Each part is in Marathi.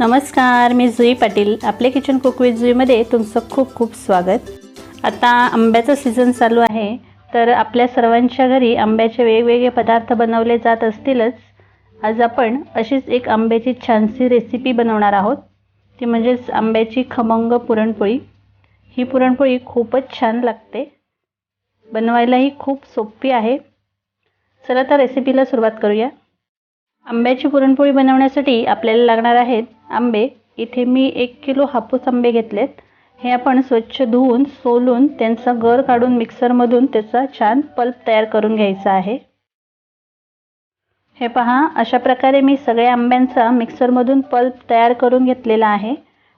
नमस्कार मी जुई पाटील. आपले किचन कुक विथ जुईमध्ये तुमचं खूप खूप स्वागत. आता आंब्याचं सीझन चालू आहे तर आपल्या सर्वांच्या घरी आंब्याचे वेगवेगळे पदार्थ बनवले जात असतीलच. आज आपण अशीच एक आंब्याची छानशी रेसिपी बनवणार आहोत. ती म्हणजेच आंब्याची खमंग पुरणपोळी. ही पुरणपोळी खूपच छान लागते. बनवायलाही खूप सोपी आहे. चला तर रेसिपीला सुरुवात करूया. आंब्याची पुरणपोळी बनवण्यासाठी आपल्याला लागणार आहेत आंबे. इथे मी एक किलो हापूस आंबे घेतलेत. हे आपण स्वच्छ धुवून सोलून त्यांचा गर काढून मिक्सरमधून त्याचा छान पल्प तयार करून घ्यायचा आहे. हे पहा अशा प्रकारे मी सगळ्या आंब्यांचा मिक्सरमधून पल्प तयार करून घेतलेला आहे.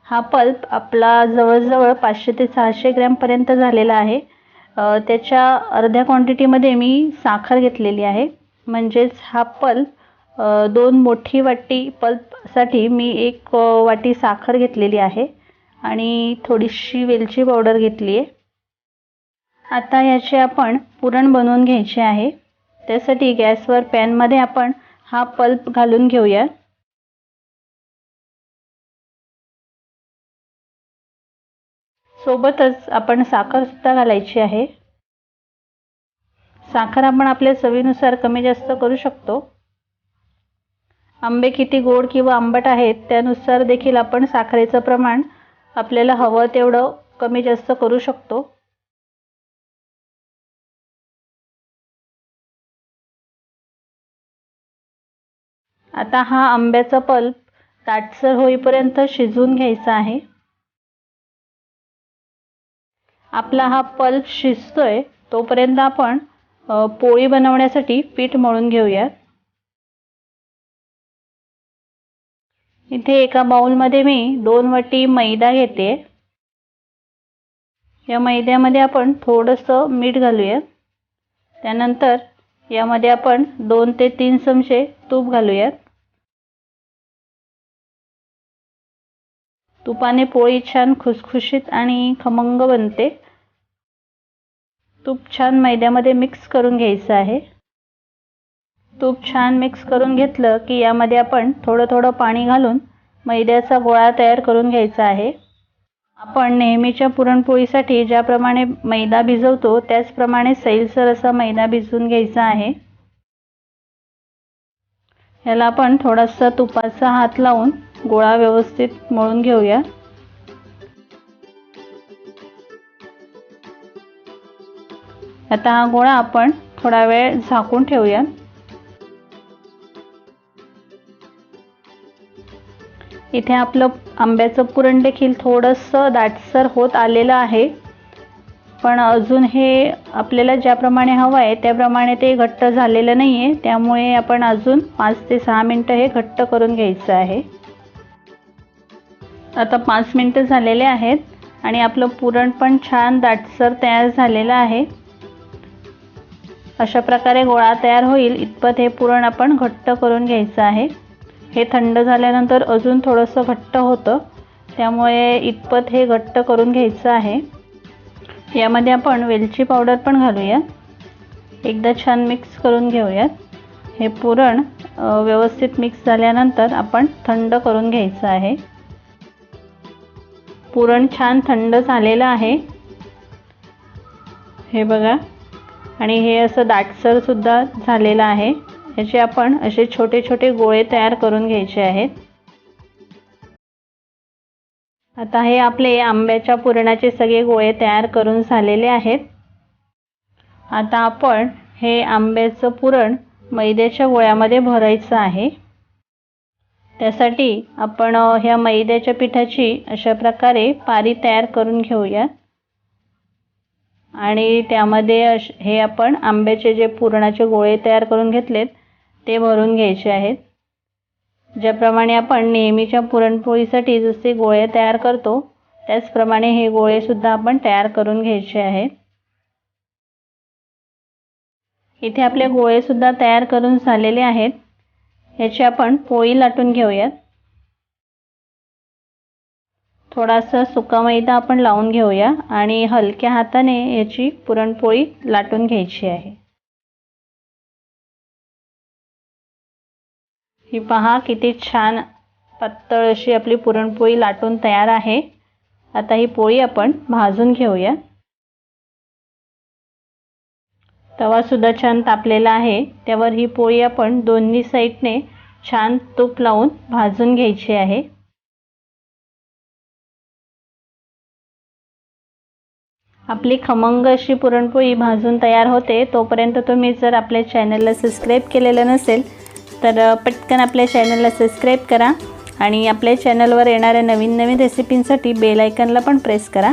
हा पल्प आपला जवळजवळ पाचशे ते सहाशे ग्रॅमपर्यंत झालेला आहे. त्याच्या अर्ध्या क्वांटिटीमध्ये मी साखर घेतलेली आहे. म्हणजेच हा पल्प दोन मोठी वाटी पल्पसाठी मी एक वाटी साखर घेतलेली आहे आणि थोडीशी वेलची पावडर घेतली आहे. आता याचे आपण पुरण बनवून घ्यायचे आहे. त्यासाठी गॅसवर पॅनमध्ये आपण हा पल्प घालून घेऊया. सोबतच आपण साखरसुद्धा घालायची आहे. साखर आपण आपल्या चवीनुसार कमी जास्त करू शकतो. आंबे किती गोड किंवा आंबट आहेत त्यानुसार देखील आपण साखरेचं प्रमाण आपल्याला हवं तेवढं कमी जास्त करू शकतो. आता हा आंब्याचा पल्प ताटसर होईपर्यंत शिजवून घ्यायचा आहे. आपला हा पल्प शिजतोय तोपर्यंत आपण पोळी बनवण्यासाठी पीठ मळून घेऊयात. इथे एका बाउलमध्ये मी दोन वाटी मैदा घेते. या मैद्यामध्ये आपण थोडंसं मीठ घालूया. त्यानंतर यामध्ये आपण दोन ते तीन चमचे तूप घालूयात तुपाने पोळी छान खुसखुशीत आणि खमंग बनते. तूप छान मैद्यामध्ये मिक्स करून घ्यायचं आहे. तूप छान मिक्स करून घेतलं की यामध्ये आपण थोडं थोडं पाणी घालून मैद्याचा गोळा तयार करून घ्यायचा आहे. आपण नेहमीच्या पुरणपोळीसाठी ज्याप्रमाणे मैदा भिजवतो त्याचप्रमाणे सैलसर असा मैदा भिजवून घ्यायचा आहे. ह्याला आपण थोडासा तुपाचा हात लावून गोळा व्यवस्थित मळून घेऊया. आता हा गोळा आपण थोडा वेळ झाकून ठेवूया. इथे आपलं आंब्याचं पुरण देखील थोडंसं दाटसर होत आलेलं आहे. पण अजून हे आपल्याला ज्याप्रमाणे हवं आहे त्याप्रमाणे ते घट्ट झालेलं नाही आहे त्यामुळे आपण अजून पाच ते सहा मिनटं हे घट्ट करून घ्यायचं आहे. आता पाच मिनटं झालेले आहेत आणि आपलं पुरण पण छान दाटसर तयार झालेलं आहे. अशा प्रकारे गोळा तयार होईल. इतपत हे पुरण आपण घट्ट करून घ्यायचं आहे. हे थंड झाल्यानंतर अजून थोडंसं घट्ट होतं. त्यामुळे इतपत हे घट्ट करून घ्यायचं आहे. यामध्ये आपण वेलची पावडर पण घालूया एकदा छान मिक्स करून घेऊयात. हे पुरण व्यवस्थित मिक्स झाल्यानंतर आपण थंड करून घ्यायचं आहे. पुरण छान थंड झालेलं आहे. हे बघा. आणि हे असं दाटसरसुद्धा झालेलं आहे. याचे आपण असे छोटे छोटे गोळे तयार करून घ्यायचे आहेत. आता हे आपले आंब्याच्या पुरणाचे सगळे गोळे तयार करून झालेले आहेत. आता आपण हे आंब्याचं पुरण मैद्याच्या गोळ्यामध्ये भरायचं आहे. त्यासाठी आपण ह्या मैद्याच्या पिठाची अशा प्रकारे पारी तयार करून घेऊया. आणि त्यामध्ये हे आपण आंब्याचे जे पुरणाचे गोळे तयार करून घेतलेत ते भरून घ्यायचे आहेत. ज्याप्रमाणे आपण नेहमीच्या पुरणपोळीसाठी जसे गोळे तयार करतो त्याचप्रमाणे हे गोळेसुद्धा आपण तयार करून घ्यायचे आहेत इथे आपले गोळेसुद्धा तयार करून झालेले आहेत. ह्याची आपण पोळी लाटून घेऊयात. थोडासा सुका मैदा आपण लावून घेऊया आणि हलक्या हाताने याची पुरणपोळी लाटून घ्यायची आहे. ही पहा किती छान पातळ अशी आपली पुरणपोळी लाटून तयार आहे. आता ही पोळी आपण भाजून घेऊया. तवासुद्धा छान तापलेला आहे. त्यावर ही पोळी आपण दोन्ही साईडने छान तूप लावून भाजून घ्यायची आहे. आपली खमंग अशी पुरणपोळी भाजून तयार होते. तोपर्यंत तुम्ही जर आपल्या चॅनलला सबस्क्राईब केलेलं नसेल तर पटकन आपल्या चॅनलला सबस्क्राईब करा आणि आपल्या चॅनलवर येणाऱ्या नवीन नवीन रेसिपींसाठी बेलायकनला पण प्रेस करा.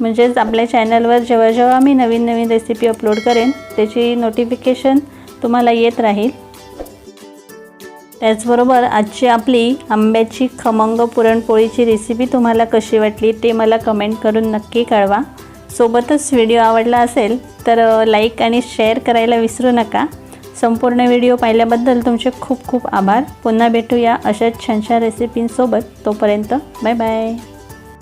म्हणजेच आपल्या चॅनलवर जेव्हा जेव्हा मी नवीन नवीन रेसिपी अपलोड करेन त्याची नोटिफिकेशन तुम्हाला येत राहील. त्याचबरोबर आजची आपली आंब्याची खमंग पुरणपोळीची रेसिपी तुम्हाला कशी वाटली ते मला कमेंट करून नक्की कळवा. सोबतच व्हिडिओ आवडला असेल तर लाईक आणि शेअर करायला विसरू नका. संपूर्ण व्हिडिओ पाहिल्याबद्दल तुमचे खूप खूप आभार. पुन्हा भेटूया अशाच छानशा रेसिपींसोबत तोपर्यंत बाय बाय